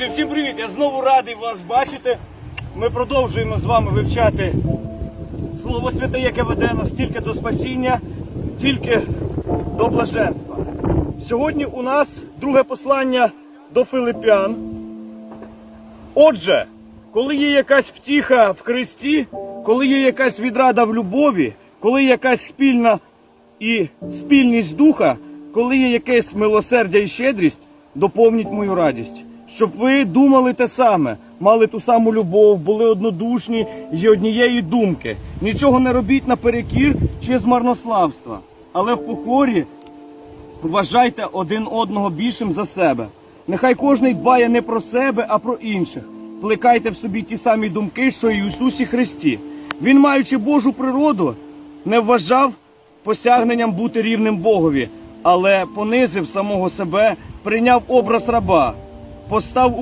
Всім привіт! Я знову радий вас бачити. Ми продовжуємо з вами вивчати Слово Святе, яке веде нас тільки до спасіння, тільки до блаженства. Сьогодні у нас друге послання до Филиппян. Отже, коли є якась втіха в Христі, коли є якась відрада в любові, коли є якась спільна і спільність духа, коли є якесь милосердя і щедрість, доповніть мою радість. Щоб ви думали те саме, мали ту саму любов, були однодушні і однієї думки. Нічого не робіть наперекір чи з марнославства, але в покорі вважайте один одного більшим за себе. Нехай кожний дбає не про себе, а про інших. Плекайте в собі ті самі думки, що і Ісусі Христі. Він, маючи Божу природу, не вважав посягненням бути рівним Богові, але понизив самого себе, прийняв образ раба, постав у